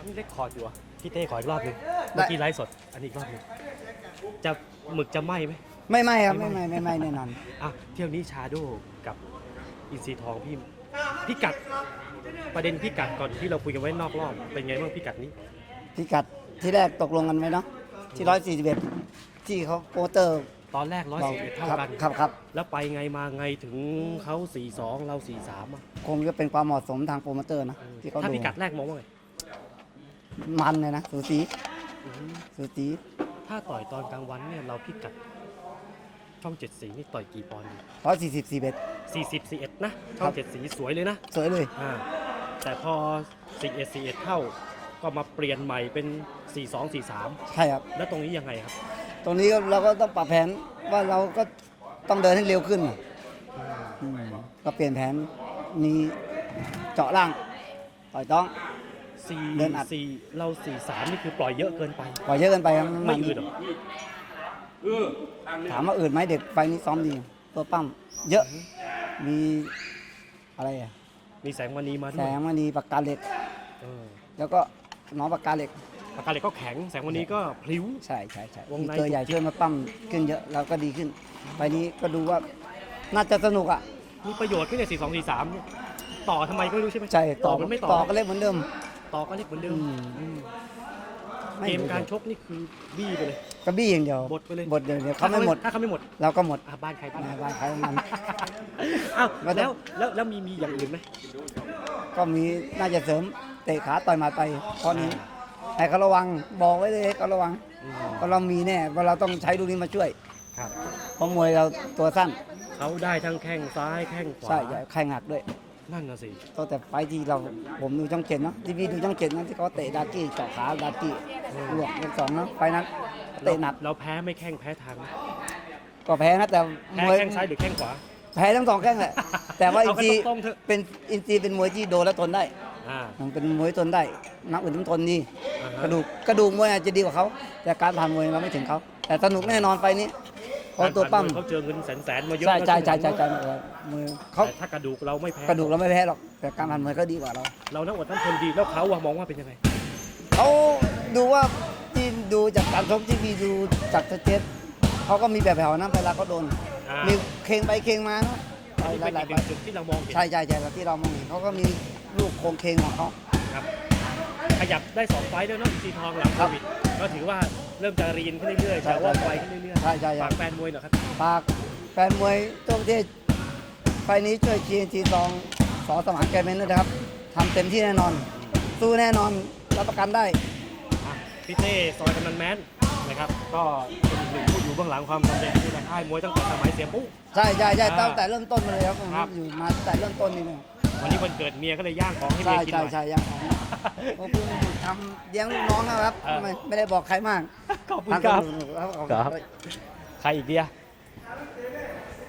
อันนี้เล็กคอร์ดอยู่อะพี่เต้ขออีกรอบหนึงเมื่อกี้ไลฟ์สด อันนี้อีกรอบหนึงจะหมึกจะไหมไหมไม่ไม่ครับไม่ไม่ไม่ไม่ไม่ไม่แน่นอน อะเที่ยวนี้ชาโดกับอินซีทองพี่พี่กัด ประเด็นพี่กัดก่อนที่เราคุยกันไว้นอกรอบเป็นไงบ้างพี่กัดนี้พิกัดที่แรกตกลงกันไหมเนาะที่ร้อยสี่สิบเอ็ดที่เขาโปรเตอร์ตอนแรกร้อยบอกสิบเอ็ดเท่าครับกันครับครับ แล้วไปไงมาไงถึงเขาสี่สองเราสี่สามอะคงจะเป็นความเหมาะสมทางโปรโมเตอร์นะที่เขาถ้าดูพี่กัดแรกมองว่าไง มันเลยนะสูสีอืมสูสีถ้าต่อยตอนกลางวันเนี่ยเราพี่กัดช่องเจ็ดสีนี่ต่อยกี่ปอนด์ร้อยสี่สิบสี่เอ็ดสี่สิบสี่เอ็ดนะช่อครังบเจ็ดสีสวยเลยนะสวยเลยอ่าแต่พอสี่เอ็ดสี่เอ็ดเท่าก็มาเปลี่ยนใหม่เป็นสี่สองสี่สามใช่ครับ แล้วตรงนี้ยังไงครับ ตรงนี้ก็เราก็ต้องปรับแผนว่าเราก็ต้องเดินให้เร็วขึ้นอืมก็เปลี่ยนแผนมีเจาะล่างต่อยต้อง สี่เดินอัด สี่เราสี่สามนี่คือปล่อยเยอะเกินไป ปล่อยเยอะเกินไปครับไม่อืดหรอถามว่าอืดไหมเด็กไฟนี้ซ้อมดี ตัวปั้มเยอะ มีอะไรอะมีแสงวันนี้มาแสด้วยงมณีปากกาเหล็ก เออแล้วก็น้องปากกาเหล็ก ปากกาเหล็กก็แข็ง แสงวันนี้ก็พลิ้ว ใช่ใช่ใช่วงในมีตัวใหญ่ช่วยมาปั้มขึ้นเยอะเราก็ดีขึ้น ไปนี้ก็ดูว่าน่าจะสนุกอะมีประโยชน์ขึ้นในสี่สองสี่สามเนี่ยต่อทำไมก็ไม่รู้ใช่ไหมใช่ต่ต่ออมันไม่ต่อต่อก็เล่นเหมือนเดิม ต่อก็เล็กเหมือนเดิมอืมอืมไม่เกมการชกนี่คือบี้ไปเลยกระบี้อย่างเดียวบดไปเลยบทเดียวเดียวเขาไม่หมด ถ้าเขาไม่หมดเราก็หมดอะบ้านใครบ้านนะมันบ้านใครบ้านมัน อ้าวไม่ต้อง แล้วแล้วแล้วมีมีอย่างอื่นไหมก็มีน่าจะเสริมเตะขาต่อยหมาไปข้อนี้ให้เขาระวังบอกไว้เลยให้เขาระวังอืมเพราะเรามีแน่เพราะเราต้องใช้ลูกนี้มาช่วยครับเพราะมวยเราตัวสั้นเขาได้ทั้งแข้งซ้ายแข้งขวาใช่ใช่แข่งหักด้วย นั่นน่ะสิ ตั้งแต่ไฟท์ที่เราผมดูช่องเจ็ดเนาะที่พี่ดูช่องเจ็ดนะที่เขาเตะดากี้เจาะขาดากี้หลวกเป็นสองเนาะไฟท์นั้นเตะหนักเราแพ้ไม่แข้งแพ้ทางก็แพ้นะแต่แพ้มวยแข้งซ้ายหรือแข้งขวา แพ้ทั้งสองแข้งแหละแต่ว่าอิเอานกันซีตรงๆเถอะ เป็นอินซีเป็นมวยที่โดนแล้วทนได้ อ่า มันเป็นมวยทนได้นักอื่นต้องทนดีอ่าฮกระดูกกระดูกมวยอาจจะดีกว่าเขาแต่การผ่านมวยเราไม่ถึงเขาแต่สนุกแน่นอนไฟล์นี้ เพราะตัวปั้ม เขาเจอเงินแสนแสนๆมาเยอะใช่ใช่แล้วใช่ใช่ใช่มือเขาแต่ถ้ากระดูกเราไม่แพ้กระดูกเราไม่แพ้หรอก แต่การผ่านมวยเขาดีกว่าเรา เรานั่งอดนั่งทนดีแล้วเขาอะมองว่าเป็นยังไง เขาดูว่าที่ดูจากการชกที่มีดูจากสเตตเขาก็มีแบบแผ่วนะเวลาเขาโดน อ่ามีเคงไปเคงมาเนาะอันนี้เป็นหอีลายกๆหไปนึ่งจุดที่เรามองเห็นใช่ใช่ใช่แล้วที่เรามองเห็นเขาก็มีลูกโคงเคงของเขา ครับ ขยับได้สองไฟล์ด้วยเนาะสีทองหลังโควิดก็ถือว่าเริ่มจะรีนขึ้นเรื่อยๆใช่แต่ว่าไวขึ้นเรื่อยใช่ใช่ๆใช่ ฝากแฟนมวยหน่อยครับ ฝากแฟนมวยทั่วประเทศไฟล์นี้ช่วยเชียร์ทีซองสอสมานแกรเมนด้วยนะครับทำเต็มที่แน่นอน สู้แน่นอนรับประกันได้ อะพี่เต้ซอยกำนันแมนนะครับ ก็เป็นอีกหนึ่งผู้อยู่เบื้องหลังความสำเร็จที่ในค่ายมวยตั้งแต่สมัยเสียปุ๊ ใช่ใช่ใช่อ่าตั้งแต่เริ่มต้นมาเลยครับผมครับ อยู่มาตั้งแต่เริ่มต้นนี่เลย วันนี้วันเกิดเมียก็เลยย่างของให้ใช่เมียกินหใช่น่อย ใช่ยังของผมเพิ่งทำเลี้ยงลูกน้องนะครับเออ ไม่ไม่ได้บอกใครมากขอบคุณครับ ทำสนุกๆครับขอบณครับใครอีกเดีย